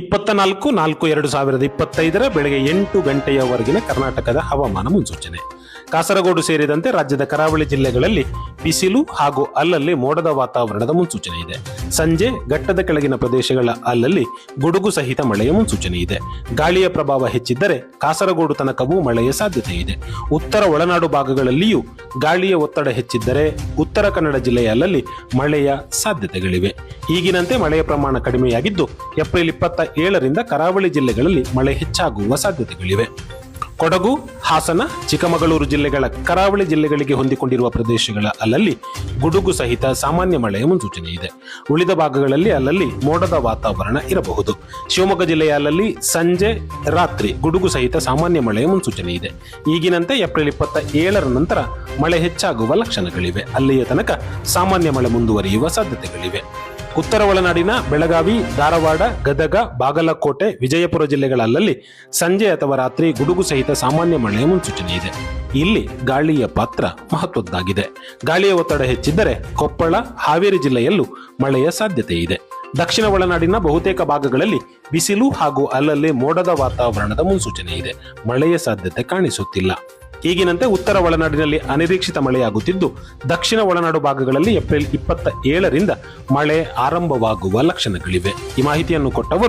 ಇಪ್ಪತ್ತ ನಾಲ್ಕು ನಾಲ್ಕು ಎರಡು ಸಾವಿರದ ಇಪ್ಪತ್ತೈದರ ಬೆಳಗ್ಗೆ ಎಂಟು ಗಂಟೆಯವರೆಗಿನ ಕರ್ನಾಟಕದ ಹವಾಮಾನ ಮುನ್ಸೂಚನೆ. ಕಾಸರಗೋಡು ಸೇರಿದಂತೆ ರಾಜ್ಯದ ಕರಾವಳಿ ಜಿಲ್ಲೆಗಳಲ್ಲಿ ಬಿಸಿಲು ಹಾಗೂ ಅಲ್ಲಲ್ಲಿ ಮೋಡದ ವಾತಾವರಣದ ಮುನ್ಸೂಚನೆ ಇದೆ. ಸಂಜೆ ಘಟ್ಟದ ಕೆಳಗಿನ ಪ್ರದೇಶಗಳ ಅಲ್ಲಲ್ಲಿ ಗುಡುಗು ಸಹಿತ ಮಳೆಯ ಮುನ್ಸೂಚನೆ ಇದೆ. ಗಾಳಿಯ ಪ್ರಭಾವ ಹೆಚ್ಚಿದ್ದರೆ ಕಾಸರಗೋಡು ತನಕವೂ ಮಳೆಯ ಸಾಧ್ಯತೆ ಇದೆ. ಉತ್ತರ ಒಳನಾಡು ಭಾಗಗಳಲ್ಲಿಯೂ ಗಾಳಿಯ ಒತ್ತಡ ಹೆಚ್ಚಿದ್ದರೆ ಉತ್ತರ ಕನ್ನಡ ಜಿಲ್ಲೆಯ ಅಲ್ಲಲ್ಲಿ ಮಳೆಯ ಸಾಧ್ಯತೆಗಳಿವೆ. ಈಗಿನಂತೆ ಮಳೆಯ ಪ್ರಮಾಣ ಕಡಿಮೆಯಾಗಿದ್ದು, ಏಪ್ರಿಲ್ ಇಪ್ಪತ್ತ ಏಳರಿಂದ ಕರಾವಳಿ ಜಿಲ್ಲೆಗಳಲ್ಲಿ ಮಳೆ ಹೆಚ್ಚಾಗುವ ಸಾಧ್ಯತೆಗಳಿವೆ. ಕೊಡಗು, ಹಾಸನ, ಚಿಕ್ಕಮಗಳೂರು ಜಿಲ್ಲೆಗಳ ಕರಾವಳಿ ಜಿಲ್ಲೆಗಳಿಗೆ ಹೊಂದಿಕೊಂಡಿರುವ ಪ್ರದೇಶಗಳ ಅಲ್ಲಲ್ಲಿ ಗುಡುಗು ಸಹಿತ ಸಾಮಾನ್ಯ ಮಳೆಯ ಮುನ್ಸೂಚನೆ ಇದೆ. ಉಳಿದ ಭಾಗಗಳಲ್ಲಿ ಅಲ್ಲಲ್ಲಿ ಮೋಡದ ವಾತಾವರಣ ಇರಬಹುದು. ಶಿವಮೊಗ್ಗ ಜಿಲ್ಲೆಯ ಅಲ್ಲಲ್ಲಿ ಸಂಜೆ ರಾತ್ರಿ ಗುಡುಗು ಸಹಿತ ಸಾಮಾನ್ಯ ಮಳೆಯ ಮುನ್ಸೂಚನೆ ಇದೆ. ಈಗಿನಂತೆ ಏಪ್ರಿಲ್ ಇಪ್ಪತ್ತ ಏಳರ ನಂತರ ಮಳೆ ಹೆಚ್ಚಾಗುವ ಲಕ್ಷಣಗಳಿವೆ. ಅಲ್ಲಿಯ ತನಕ ಸಾಮಾನ್ಯ ಮಳೆ ಮುಂದುವರಿಯುವ ಸಾಧ್ಯತೆಗಳಿವೆ. ಉತ್ತರ ಒಳನಾಡಿನ ಬೆಳಗಾವಿ, ಧಾರವಾಡ, ಗದಗ, ಬಾಗಲಕೋಟೆ, ವಿಜಯಪುರ ಜಿಲ್ಲೆಗಳ ಅಲ್ಲಲ್ಲಿ ಸಂಜೆ ಅಥವಾ ರಾತ್ರಿ ಗುಡುಗು ಸಹಿತ ಸಾಮಾನ್ಯ ಮಳೆಯ ಮುನ್ಸೂಚನೆ ಇದೆ. ಇಲ್ಲಿ ಗಾಳಿಯ ಪಾತ್ರ ಮಹತ್ವದ್ದಾಗಿದೆ. ಗಾಳಿಯ ಒತ್ತಡ ಹೆಚ್ಚಿದ್ದರೆ ಕೊಪ್ಪಳ, ಹಾವೇರಿ ಜಿಲ್ಲೆಯಲ್ಲೂ ಮಳೆಯ ಸಾಧ್ಯತೆ ಇದೆ. ದಕ್ಷಿಣ ಒಳನಾಡಿನ ಬಹುತೇಕ ಭಾಗಗಳಲ್ಲಿ ಬಿಸಿಲು ಹಾಗೂ ಅಲ್ಲಲ್ಲಿ ಮೋಡದ ವಾತಾವರಣದ ಮುನ್ಸೂಚನೆ ಇದೆ. ಮಳೆಯ ಸಾಧ್ಯತೆ ಕಾಣಿಸುತ್ತಿಲ್ಲ. ಈಗಿನಂತೆ ಉತ್ತರ ಒಳನಾಡಿನಲ್ಲಿ ಅನಿರೀಕ್ಷಿತ ಮಳೆಯಾಗುತ್ತಿದ್ದು, ದಕ್ಷಿಣ ಒಳನಾಡು ಭಾಗಗಳಲ್ಲಿ ಏಪ್ರಿಲ್ ಇಪ್ಪತ್ತ ಏಳರಿಂದ ಮಳೆ ಆರಂಭವಾಗುವ ಲಕ್ಷಣಗಳಿವೆ. ಈ ಮಾಹಿತಿಯನ್ನು ಕೊಟ್ಟವರು